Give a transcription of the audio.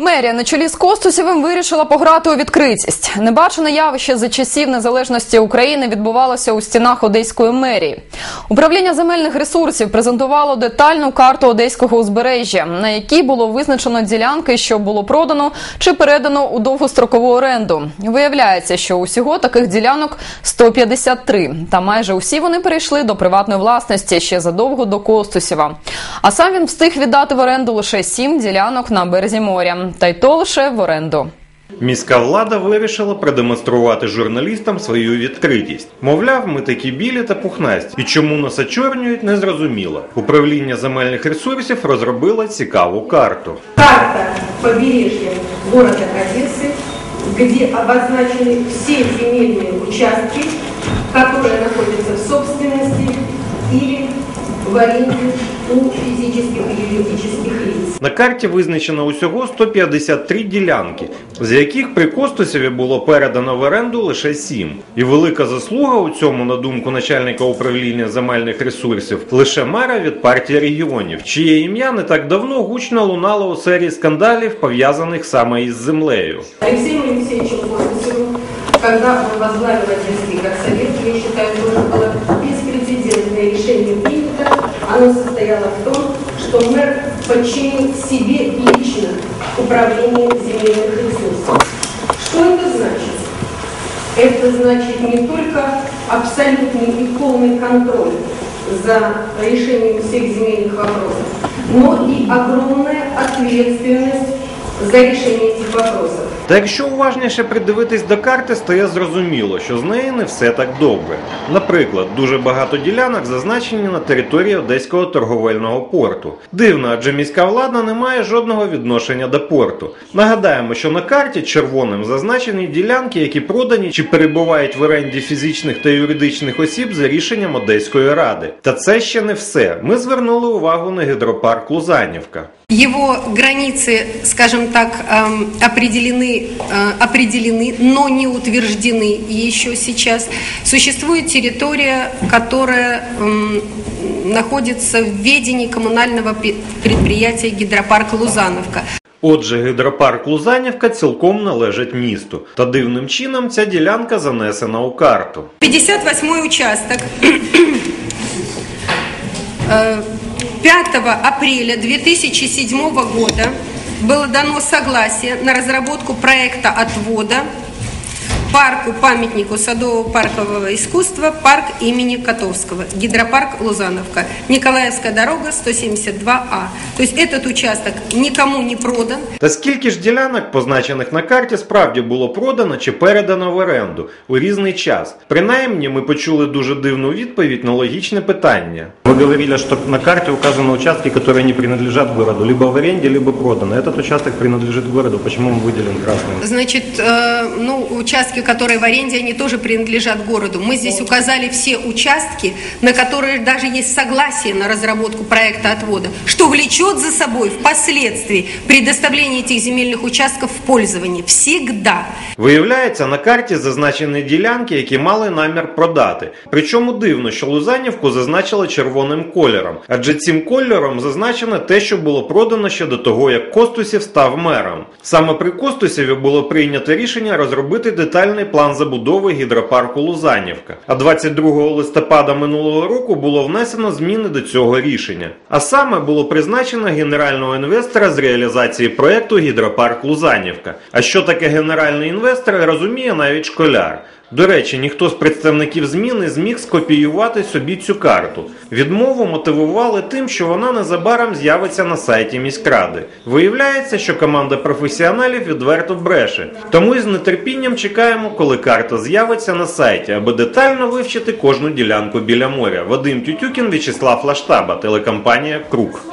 Мерія на чолі з Костусєвим вирішила пограти у відкритість. Небачене явище за часів незалежності України відбувалося у стінах Одеської мерії. Управління земельних ресурсів презентувало детальну карту одеського узбережжя, на якій було визначено ділянки, що було продано чи передано у довгострокову оренду. Виявляється, що усього таких ділянок 153, та майже усі вони перейшли до приватної власності ще задовго до Костусєва. А сам він встиг віддати в оренду лише сім ділянок на березі моря, та й то лише в оренду. Міська влада вирішила продемонструвати журналістам свою відкритість. Мовляв, ми такі білі та пухнасті. І чому нас очорнюють, не зрозуміло. Управління земельних ресурсів розробило цікаву карту. Карта побережья города Одессы, где обозначены все земельные участки, которые находятся в собственности или в аренде у физических и юридических лиц. На карті визначено усього 153 ділянки, з яких при Костусеві було передано в оренду лише 7. І велика заслуга у цьому, на думку начальника управління земельних ресурсів, лише мера від партії регіонів, чиє ім'я не так давно гучно лунало у серії скандалів, пов'язаних саме із землею. Алексеем Алексеевичем Костусевым, когда он возглавил Одесский горсовет, я считаю, Оно состояло в том, что мэр подчинил себе лично управление земельных ресурсов. Что это значит? Это значит не только абсолютный и полный контроль за решением всех земельных вопросов, но и огромная ответственность за решение этих вопросов. Та якщо уважніше придивитись до карти, стає зрозуміло, що з нею не все так добре. Наприклад, дуже багато ділянок зазначені на території Одеського торговельного порту. Дивно, адже міська влада не має жодного відношення до порту. Нагадаємо, що на карті червоним зазначені ділянки, які продані чи перебувають в оренді фізичних та юридичних осіб за рішенням Одеської ради. Та це ще не все. Ми звернули увагу на гідропарк Лузанівка. Его границы, скажем так, эм, определены, э, определены, но не утверждены еще сейчас. Существует территория, которая м, находится в ведении коммунального пе- предприятия «Гидропарк Лузановка». Отже, гідропарк Лузанівка цілком належить місту, та дивним чином ця ділянка занесена у карту. 58 участок. Э, 5 апреля 2007 года было дано согласие на разработку проекта отвода парку памятнику садово-паркового искусства парк имени Котовского, гидропарк Лузановка, Николаевская дорога 172А. То есть этот участок никому не продан, Та скільки ж ділянок, позначених на карті, справді було продано чи передано в оренду у різний час? Принаймні, ми почули дуже дивну відповідь на логічне питання. Вы говорили, что на карте указаны участки, которые не принадлежат городу, либо в аренде, либо проданы. Этот участок принадлежит городу. Почему он выделен красным? Значит, э, ну, участки, которые в аренде, они тоже принадлежат городу. Мы здесь указали все участки, на которые даже есть согласие на разработку проекта отвода, что влечет за собой впоследствии предоставление этих земельных участков в пользование. Всегда. Виявляється, на карті зазначені ділянки, які мали намір продати. Причому дивно, що Лузанівку зазначили червоним кольором, адже цим кольором зазначено те, що було продано ще до того, як Костусів став мером. Саме при Костусіві було прийнято рішення розробити детальний план забудови гідропарку Лузанівка. А 22 листопада минулого року було внесено зміни до цього рішення. А саме було призначено генерального інвестора з реалізації проекту гідропарк Лузанівка. А що таке генеральний інвестор, розуміє навіть школяр. До речі, ніхто з представників ЗМІ не зміг скопіювати собі цю карту. Відмову мотивували тим, що вона незабаром з'явиться на сайті міськради. Виявляється, що команда професіоналів відверто бреше. Тому із нетерпінням чекаємо, коли карта з'явиться на сайті, аби детально вивчити кожну ділянку біля моря. Вадим Тютюкін, В'ячеслав Лаштаба, телекомпанія Круг.